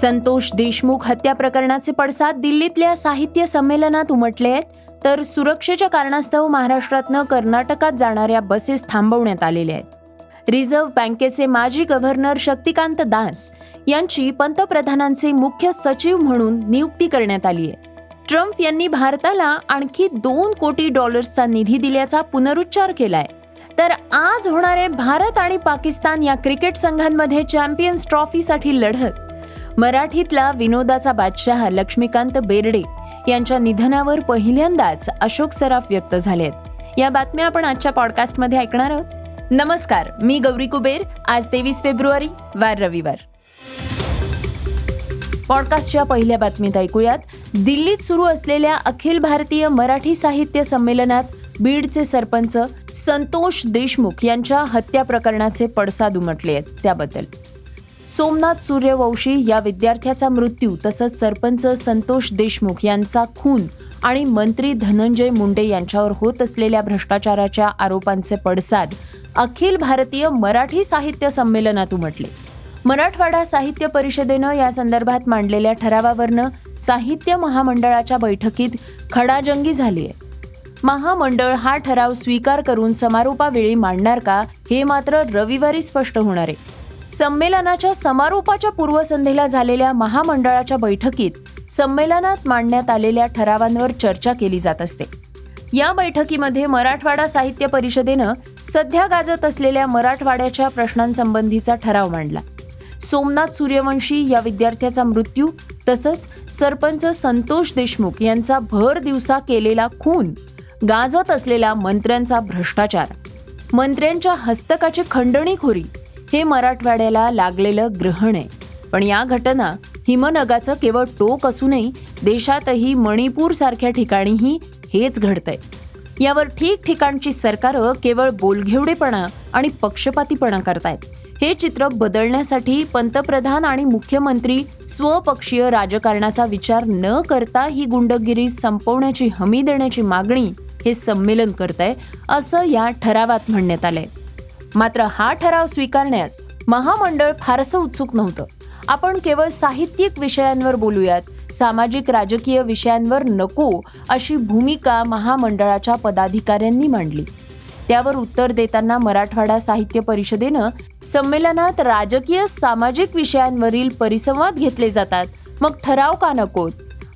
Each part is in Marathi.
संतोष देशमुख हत्या प्रकरणाचे पडसाद दिल्लीतल्या साहित्य संमेलनात उमटले आहेत तर सुरक्षेच्या कारणास्तव महाराष्ट्रातनं कर्नाटकात जाणाऱ्या बसेस थांबवण्यात आलेल्या आहेत. रिझर्व्ह बँकेचे माजी गव्हर्नर शक्तिकांत दास यांची पंतप्रधानांचे मुख्य सचिव म्हणून नियुक्ती करण्यात आली आहे. ट्रम्प यांनी भारताला आणखी दोन कोटी डॉलर्सचा निधी दिल्याचा पुनरुच्चार केलाय. तर आज होणारे भारत आणि पाकिस्तान या क्रिकेट संघांमध्ये चॅम्पियन्स ट्रॉफीसाठी लढत मराठीतला विनोदाचा बादशाह लक्ष्मीकांत बेर्डे यांच्या निधनावर पहिल्यांदाच अशोक सराफ व्यक्त झालेत. या बातम्या आपण आजच्या पॉडकास्टमध्ये ऐकणार आहोत. नमस्कार मी गौरी कुबेर. आज तेवीस फेब्रुवारी वार रविवार. पॉडकास्टच्या पहिल्या बातमीत ऐकूयात. दिल्लीत सुरू असलेल्या अखिल भारतीय मराठी साहित्य संमेलनात बीडचे सरपंच संतोष देशमुख यांच्या हत्या प्रकरणाचे पडसाद उमटले आहेत. त्याबद्दल सोमनाथ सूर्यवंशी या विद्यार्थ्याचा मृत्यू तसंच सरपंच संतोष देशमुख यांचा खून आणि मंत्री धनंजय मुंडे यांच्यावर होत असलेल्या भ्रष्टाचाराच्या आरोपांचे पडसाद अखिल भारतीय मराठी साहित्य संमेलनात उमटले. मराठवाडा साहित्य परिषदेनं या संदर्भात मांडलेल्या ठरावावरनं साहित्य महामंडळाच्या बैठकीत खडाजंगी झाली आहे. महामंडळ हा ठराव स्वीकार करून समारोपावेळी मांडणार का हे मात्र रविवारी स्पष्ट होणार आहे. संमेलनाच्या समारोपाच्या पूर्वसंध्येला झालेल्या महामंडळाच्या बैठकीत संमेलनात मांडण्यात आलेल्या ठरावांवर चर्चा केली जात असते. या बैठकीमध्ये मराठवाडा साहित्य परिषदेनं सध्या गाजत असलेल्या मराठवाड्याच्या प्रश्नांसंबंधीचा ठराव मांडला. सोमनाथ सूर्यवंशी या विद्यार्थ्याचा मृत्यू तसंच सरपंच संतोष देशमुख यांचा भर दिवसा केलेला खून गाजत असलेला मंत्र्यांचा भ्रष्टाचार मंत्र्यांच्या हस्तकाची खंडणीखोरी हे मराठवाड्याला लागलेलं ग्रहण आहे. पण या घटना हिमनगाचं केवळ टोक असूनही देशातही मणिपूर सारख्या ठिकाणीही हेच घडतंय. यावर ठिकठिकाणची सरकारं केवळ बोलघेवडेपणा आणि पक्षपातीपणा करतायत. हे चित्र बदलण्यासाठी पंतप्रधान आणि मुख्यमंत्री स्वपक्षीय राजकारणाचा विचार न करता ही गुंडगिरी संपवण्याची हमी देण्याची मागणी हे संमेलन करत आहे असं या ठरावात म्हणण्यात आलंय. मात्र हा ठराव स्वीकारण्यास महामंडळ फारसं उत्सुक नव्हतं. आपण केवळ साहित्यिक विषयांवर बोलूयात सामाजिक राजकीय विषयांवर नको अशी भूमिका महामंडळाच्या पदाधिकाऱ्यांनी मांडली. त्यावर उत्तर देताना मराठवाडा साहित्य परिषदेनं संमेलनात राजकीय सामाजिक विषयांवरील परिसंवाद घेतले जातात. मग ठराव का नकोत?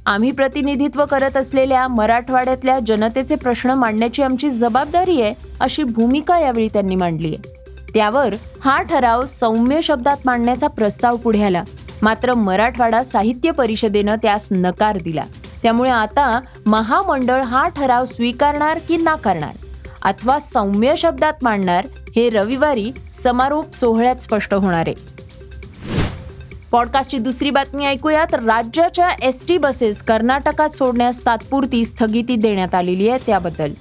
आम्ही प्रतिनिधित्व करत असलेल्या मराठवाड्यातल्या जनतेचे प्रश्न मांडण्याची आमची जबाबदारी आहे अशी भूमिका यावेळी त्यांनी मांडली. आहे त्यावर हा ठराव सौम्य शब्दात मांडण्याचा प्रस्ताव पुढे आला. मात्र मराठवाडा साहित्य परिषदेनं त्यास नकार दिला. त्यामुळे आता महामंडळ हा ठराव स्वीकारणार की नाकारणार? अथवा सौम्य शब्दात मांडणार हे रविवारी समारोप सोहळ्यात स्पष्ट होणार आहे. पॉडकास्टची दुसरी बातमी ऐकूयात. राज्याच्या एस टी बसेस कर्नाटकात सोडण्यास तात्पुरती स्थगिती देण्यात आलेली आहे त्याबद्दल.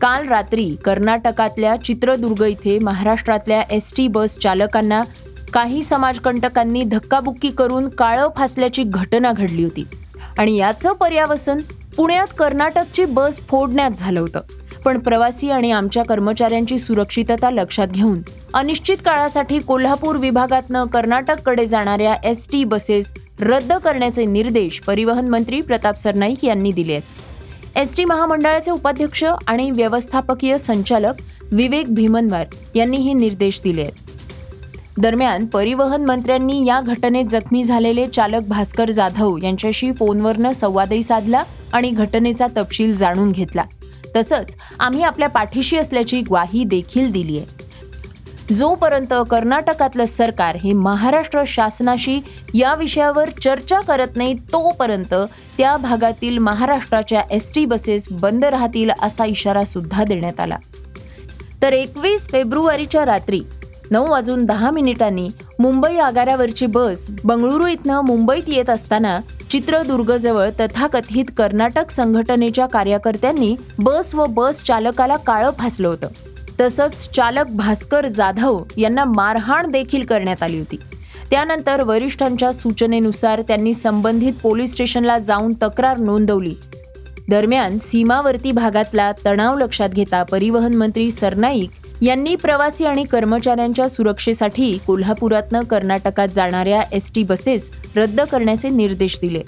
काल रात्री कर्नाटकातल्या चित्रदुर्ग इथे महाराष्ट्रातल्या एस टी बस चालकांना काही समाजकंटकांनी धक्काबुक्की करून काळं फासल्याची घटना घडली होती. आणि याचं पर्यावसन पुण्यात कर्नाटकची बस फोडण्यात झालं होतं. पण प्रवासी आणि आमच्या कर्मचाऱ्यांची सुरक्षितता लक्षात घेऊन अनिश्चित काळासाठी कोल्हापूर विभागातनं कर्नाटककडे जाणाऱ्या एस टी बसेस रद्द करण्याचे निर्देश परिवहन मंत्री प्रताप सरनाईक यांनी दिले आहेत. एस टी महामंडळाचे उपाध्यक्ष आणि व्यवस्थापकीय संचालक विवेक भीमनवार यांनी हे निर्देश दिले आहेत. दरम्यान परिवहन मंत्र्यांनी या घटनेत जखमी झालेले चालक भास्कर जाधव यांच्याशी फोनवरनं संवादही साधला आणि घटनेचा तपशील जाणून घेतला. तसंच आम्ही आपल्या पाठीशी असल्याची ग्वाही देखील दिली आहे. जोपर्यंत कर्नाटकातलं सरकार हे महाराष्ट्र शासनाशी या विषयावर चर्चा करत नाही तोपर्यंत त्या भागातील महाराष्ट्राच्या एस टी बसेस बंद राहतील असा इशारा सुद्धा देण्यात आला. तर एकवीस फेब्रुवारीच्या रात्री नऊ वाजून दहा मिनिटांनी मुंबई आगारावरची बस बंगळुरू इथनं मुंबईत येत असताना चित्रदुर्गजवळ तथाकथित कर्नाटक संघटनेच्या कार्यकर्त्यांनी बस व बस चालकाला काळं फासलं होतं. तसंच चालक भास्कर जाधव यांना मारहाण देखील करण्यात आली होती. त्यानंतर वरिष्ठांच्या सूचनेनुसार त्यांनी संबंधित पोलीस स्टेशनला जाऊन तक्रार नोंदवली. दरम्यान सीमावर्ती भागातला तणाव लक्षात घेता परिवहन मंत्री सरनाईक यांनी प्रवासी आणि कर्मचाऱ्यांच्या सुरक्षेसाठी कोल्हापुरातनं कर्नाटकात जाणाऱ्या एस टी बसेस रद्द करण्याचे निर्देश दिले.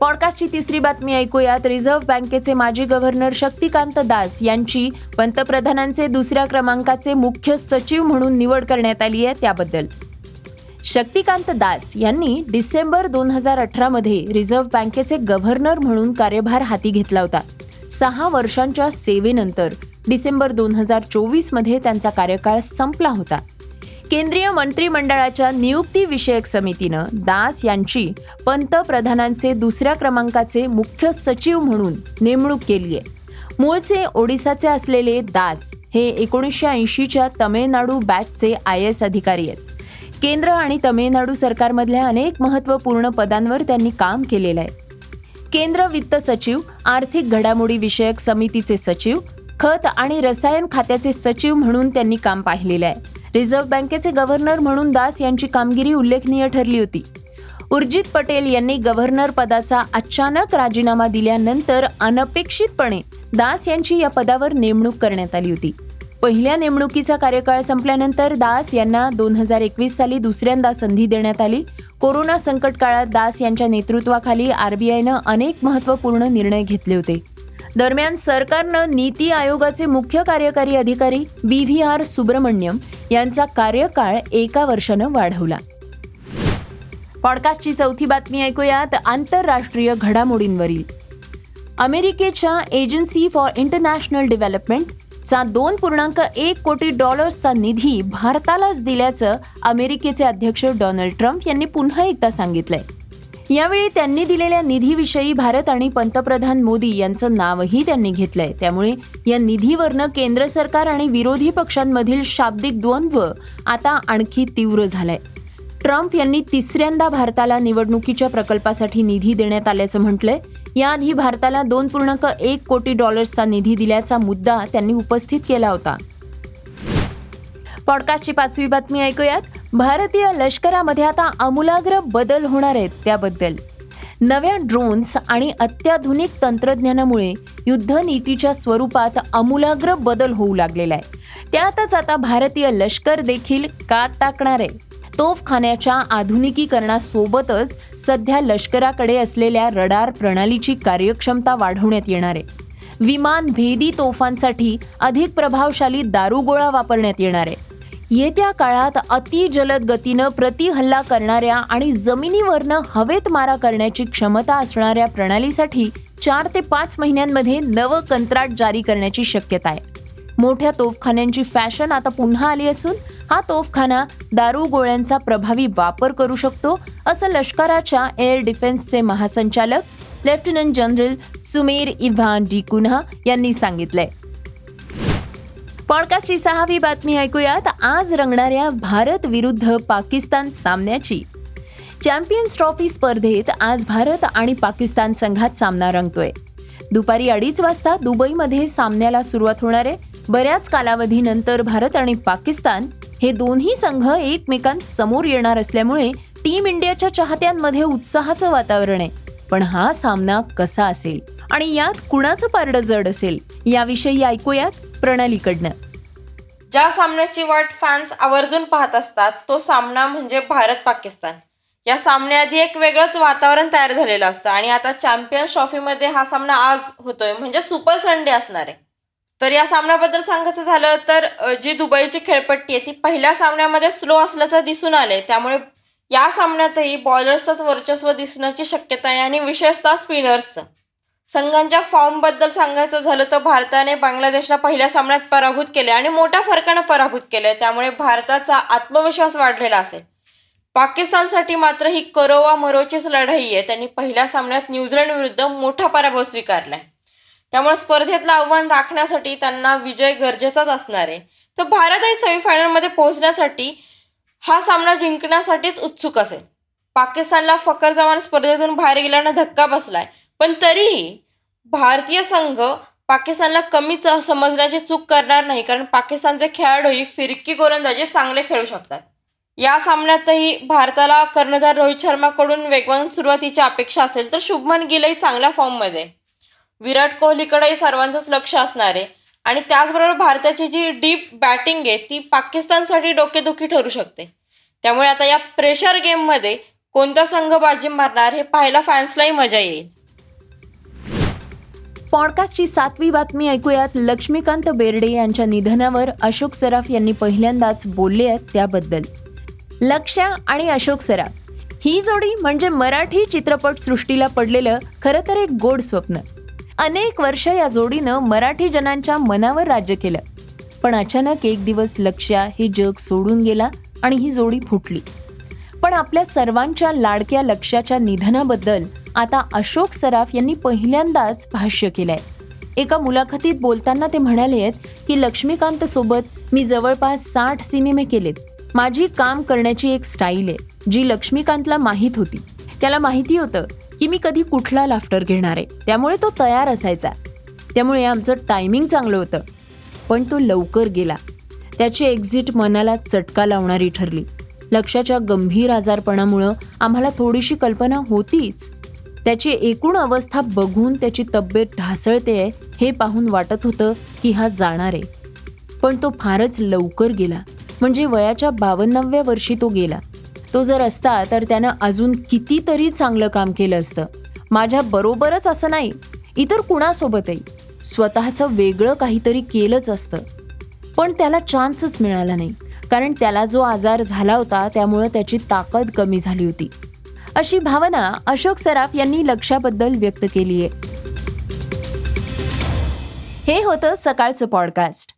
पॉडकास्टची तिसरी बातमी ऐकूयात. रिझर्व्ह बँकेचे माजी गव्हर्नर शक्तिकांत दास यांची पंतप्रधानांचे दुसऱ्या क्रमांकाचे मुख्य सचिव म्हणून निवड करण्यात आली आहे त्याबद्दल. शक्तिकांत दास यांनी डिसेंबर दोन हजार अठरामध्ये रिझर्व्ह बँकेचे गव्हर्नर म्हणून कार्यभार हाती घेतला होता. सहा वर्षांच्या सेवेनंतर डिसेंबर दोन हजार चोवीसमध्ये त्यांचा कार्यकाळ संपला होता. केंद्रीय मंत्रिमंडळाच्या नियुक्ती विषयक समितीनं दास यांची पंतप्रधानांचे दुसऱ्या क्रमांकाचे मुख्य सचिव म्हणून नेमणूक केली आहे. मूळचे ओडिसाचे असलेले दास हे एकोणीसशे ऐंशीच्या तमिळनाडू बॅचचे आय एस अधिकारी आहेत. केंद्र आणि तमिळनाडू सरकारमधल्या अनेक महत्त्वपूर्ण पदांवर त्यांनी काम केलेलं आहे. केंद्र वित्त सचिव आर्थिक घडामोडी विषयक समितीचे सचिव खत आणि रसायन खात्याचे सचिव म्हणून त्यांनी काम पाहिलेलं आहे. रिझर्व्ह बँकेचे गव्हर्नर म्हणून दास यांची कामगिरी उल्लेखनीय ठरली होती. उर्जित पटेल यांनी गव्हर्नर पदाचा अचानक राजीनामा दिल्यानंतर अनपेक्षितपणे दास यांची या पदावर नेमणूक करण्यात आली होती. पहिल्या नेमणुकीचा कार्यकाळ संपल्यानंतर दास यांना दोन हजार एकवीस साली दुसऱ्यांदा संधी देण्यात आली. कोरोना संकट काळात दास यांच्या नेतृत्वाखाली आरबीआयनं अनेक महत्त्वपूर्ण निर्णय घेतले होते. दरम्यान सरकारनं नीती आयोगाचे मुख्य कार्यकारी अधिकारी बी व्ही आर सुब्रमण्यम यांचा कार्यकाळ एका वर्षानं वाढवला. पॉडकास्टची चौथी बातमी ऐकूयात आंतरराष्ट्रीय घडामोडींवरील. अमेरिकेच्या एजन्सी फॉर इंटरनॅशनल डेव्हलपमेंट चा दोन पूर्णांक एक कोटी डॉलर्सचा निधी भारतालाच दिल्याचं अमेरिकेचे अध्यक्ष डोनाल्ड ट्रम्प यांनी पुन्हा एकदा सांगितलंय. यावेळी त्यांनी दिलेल्या निधीविषयी भारत आणि पंतप्रधान मोदी यांचं नावही त्यांनी घेतलंय. त्यामुळे या निधीवरनं केंद्र सरकार आणि विरोधी पक्षांमधील शाब्दिक द्वंद्व आता आणखी तीव्र झालंय. ट्रम्प यांनी तिसऱ्यांदा भारताला निवडणुकीच्या प्रकल्पासाठी निधी देण्यात आल्याचं म्हटलंय. याआधी भारताला दोन पूर्णांक एक कोटी डॉलर्सचा निधी दिल्याचा मुद्दा त्यांनी उपस्थित केला होता. पॉडकास्टची पाचवी बातमी ऐकूयात. भारतीय लष्करामध्ये आता आमूलाग्र बदल होणार आहेत त्याबद्दल. नव्या ड्रोन्स आणि अत्याधुनिक तंत्रज्ञानामुळे युद्धनीतीच्या स्वरूपात आमूलाग्र बदल होऊ लागलेला आहे. त्यातच आता भारतीय लष्कर देखील काट टाकणार आहे. तोफखान्याच्या आधुनिकीकरणासोबतच सध्या लष्कराकडे असलेल्या रडार प्रणालीची कार्यक्षमता वाढवण्यात येणार आहे. विमान भेदी तोफांसाठी अधिक प्रभावशाली दारुगोळा वापरण्यात येणार आहे. येत्या काळात अतिजलद गतीनं प्रतिहल्ला करणाऱ्या आणि जमिनीवरनं हवेत मारा करण्याची क्षमता असणाऱ्या प्रणालीसाठी चार ते पाच महिन्यांमध्ये नवं कंत्राट जारी करण्याची शक्यता आहे. मोठ्या तोफखान्यांची फॅशन आता पुन्हा आली असून हा तोफखाना दारू गोळ्यांचा प्रभावी वापर करू शकतो असं लष्कराच्या एअर डिफेन्सचे महासंचालक lieutenant general Sumer Ivan D'Cunha यांनी सांगितलंय. पॉडकास्टची सहावी बातमी ऐकूयात. आज रंगणाऱ्या भारत विरुद्ध पाकिस्तान सामन्याची. चॅम्पियन्स ट्रॉफी स्पर्धेत आज भारत आणि पाकिस्तान संघात सामना रंगतोय. दुपारी अडीच वाजता दुबईमध्ये सामन्याला सुरुवात होणार आहे. बऱ्याच कालावधीनंतर भारत आणि पाकिस्तान हे दोन्ही संघ एकमेकांसमोर येणार असल्यामुळे टीम इंडियाच्या चाहत्यांमध्ये उत्साहाचं वातावरण आहे. पण हा सामना कसा असेल आणि यात कुणाचं पारडं जड असेल याविषयी ऐकूयात प्रणालीकडनं. ज्या सामन्याची वाट फॅन्स आवर्जून पाहत असतात तो सामना म्हणजे भारत पाकिस्तान या सामन्याआधी एक वेगळंच वातावरण तयार झालेलं असतं आणि आता चॅम्पियन्स ट्रॉफीमध्ये हा सामना आज होतोय म्हणजे सुपर संडे असणार आहे. तर या सामन्याबद्दल सांगायचं झालं तर जी दुबईची खेळपट्टी आहे ती पहिल्या सामन्यामध्ये स्लो असल्याचं दिसून आले त्यामुळे या सामन्यातही बॉलर्सचंच वर्चस्व दिसण्याची शक्यता आहे आणि विशेषतः स्पिनर्सचं संघांच्या फॉर्मबद्दल सांगायचं झालं तर भारताने बांगलादेशला पहिल्या सामन्यात पराभूत केले आणि मोठ्या फरकानं पराभूत केले त्यामुळे भारताचा आत्मविश्वास वाढलेला असेल. पाकिस्तानसाठी मात्र ही करोवा मरोचीच लढाई आहे. त्यांनी पहिल्या सामन्यात न्यूझीलंड विरुद्ध मोठा पराभव स्वीकारलाय. त्यामुळे स्पर्धेतलं आव्हान राखण्यासाठी त्यांना विजय गरजेचाच असणार आहे. तर भारतही सेमीफायनलमध्ये पोहोचण्यासाठी हा सामना जिंकण्यासाठीच उत्सुक असेल. पाकिस्तानला फकर जवान स्पर्धेतून बाहेर गेल्यानं धक्का बसलाय. पण तरीही भारतीय संघ पाकिस्तानला कमी च- समजण्याची चूक करणार नाही कारण पाकिस्तानचे खेळाडूही फिरकी गोलंदाजी चांगले खेळू शकतात. या सामन्यातही भारताला कर्णधार रोहित शर्माकडून वेगवान सुरुवातीची अपेक्षा असेल तर शुभमन गिलही चांगल्या फॉर्ममध्ये आहे. विराट कोहलीकडेही सर्वांचंच लक्ष असणार आहे. आणि त्याचबरोबर भारताची जी डीप बॅटिंग आहे ती पाकिस्तानसाठी डोकेदुखी ठरू शकते. त्यामुळे आता या प्रेशर गेममध्ये कोणता संघ बाजी मारणार हे पाहायला फॅन्सलाही मजा येईल. पॉडकास्टची सातवी बातमी ऐकूयात. लक्ष्मीकांत बेर्डे यांच्या निधनावर अशोक सराफ यांनी पहिल्यांदाच बोलले आहेत त्याबद्दल. लक्ष्या आणि अशोक सराफ. ही जोडी म्हणजे मराठी चित्रपट सृष्टीला पडलेलं खरं तर एक गोड स्वप्न. अनेक वर्ष या जोडीनं मराठी जनांच्या मनावर राज्य केलं. पण अचानक एक दिवस लक्ष्या हे जग सोडून गेला आणि ही जोडी फुटली. पण आपल्या सर्वांच्या लाडक्या लक्ष्याच्या निधनाबद्दल आता अशोक सराफ यांनी पहिल्यांदाच भाष्य केलंय. एका मुलाखतीत बोलताना ते म्हणाले आहेत की लक्ष्मीकांत सोबत मी जवळपास साठ सिनेमे केलेत. माझी काम करण्याची एक स्टाईल आहे जी लक्ष्मीकांतला माहीत होती. त्याला माहिती होतं की मी कधी कुठला लाफ्टर घेणार आहे. त्यामुळे तो तयार असायचा. त्यामुळे आमचं टायमिंग चांगलं होतं. पण तो लवकर गेला. त्याची एक्झिट मनाला चटका लावणारी ठरली. लक्षाच्या गंभीर आजारपणामुळं आम्हाला थोडीशी कल्पना होतीच. त्याची एकूण अवस्था बघून त्याची तब्येत ढासळते आहे हे पाहून वाटत होतं की हा जाणार आहे. पण तो फारच लवकर गेला. म्हणजे वयाच्या बावन्नाव्या वर्षी तो गेला. तो जर असता तर त्यानं अजून कितीतरी चांगलं काम केलं असतं. माझ्या बरोबरच असं नाही इतर कुणासोबतही. स्वतःचं वेगळं काहीतरी केलंच असतं. पण त्याला चान्सच मिळाला नाही कारण त्याला जो आजार झाला होता त्यामुळं त्याची ताकद कमी झाली होती. अशी भावना अशोक सराफ यांनी लक्षाबद्दल व्यक्त केली आहे हे होतं सकाळचं पॉडकास्ट.